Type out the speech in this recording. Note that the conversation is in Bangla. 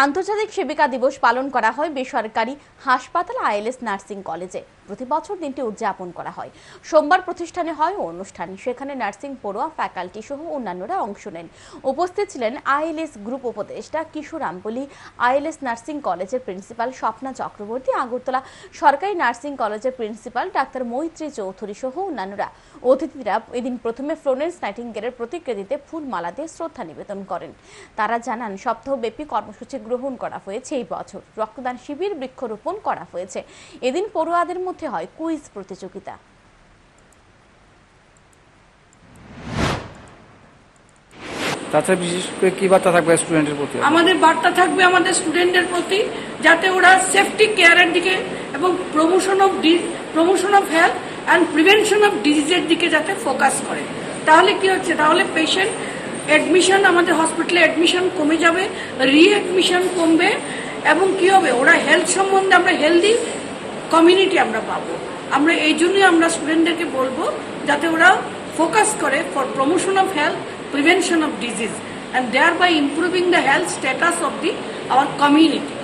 আন্তর্জাতিক সেবিকা দিবস পালন করা হয় বেসরকারি হাসপাতাল আইএলএস নার্সিং কলেজে। প্রতি বছর দিনটি উদযাপন করা হয়। সোমবার প্রতিষ্ঠানে হয় অনুষ্ঠান। সেখানে নার্সিং পড়ুয়া, ফ্যাকাল্টি সহ অন্যান্যরা অংশ নেন। উপস্থিত ছিলেন আইএলএস গ্রুপ উপদেষ্টা কিশোর আম্বলি, আইএলএস নার্সিং কলেজের প্রিন্সিপাল স্বপ্না চক্রবর্তী, আগরতলা সরকারি নার্সিং কলেজের প্রিন্সিপাল ডাক্তার মৈত্রী চৌধুরী সহ অন্যান্যরা। অতিথিরা এদিন প্রথমে ফ্লোরেন্স নাইটিঙ্গেলের প্রতিকৃতিতে ফুল মালা দিয়ে শ্রদ্ধা নিবেদন করেন। তারা জানান, সপ্তাহব্যাপী কর্মসূচি গ্রহণ করা হয়েছে এই বছর। রক্তদান শিবির বৃক্ষরোপণ করা হয়েছে। এদিন পড়ুয়াদের মধ্যে হয় কুইজ প্রতিযোগিতা। তাছাড়া বিশেষ করে কি বার্তা থাকবে স্টুডেন্টের প্রতি? আমাদের বার্তা থাকবে আমাদের স্টুডেন্টদের প্রতি যাতে ওরা সেফটি কেয়ারের দিকে এবং promotion of promotion of health and prevention of ডিজিজের দিকে যাতে ফোকাস করে। তাহলে কি হচ্ছে? তাহলে পেশেন্ট অ্যাডমিশন আমাদের হসপিটালে অ্যাডমিশন কমে যাবে রিঅ্যাডমিশন কমবে, এবং কি হবে? ওরা হেলথ সম্বন্ধে আমরা হেলদি কমিউনিটি আমরা পাবো। আমরা এই জন্যই আমরা স্টুডেন্টদেরকে বলব, যাতে ওরা ফোকাস করে for promotion of health prevention of disease and thereby improving the health status of the our community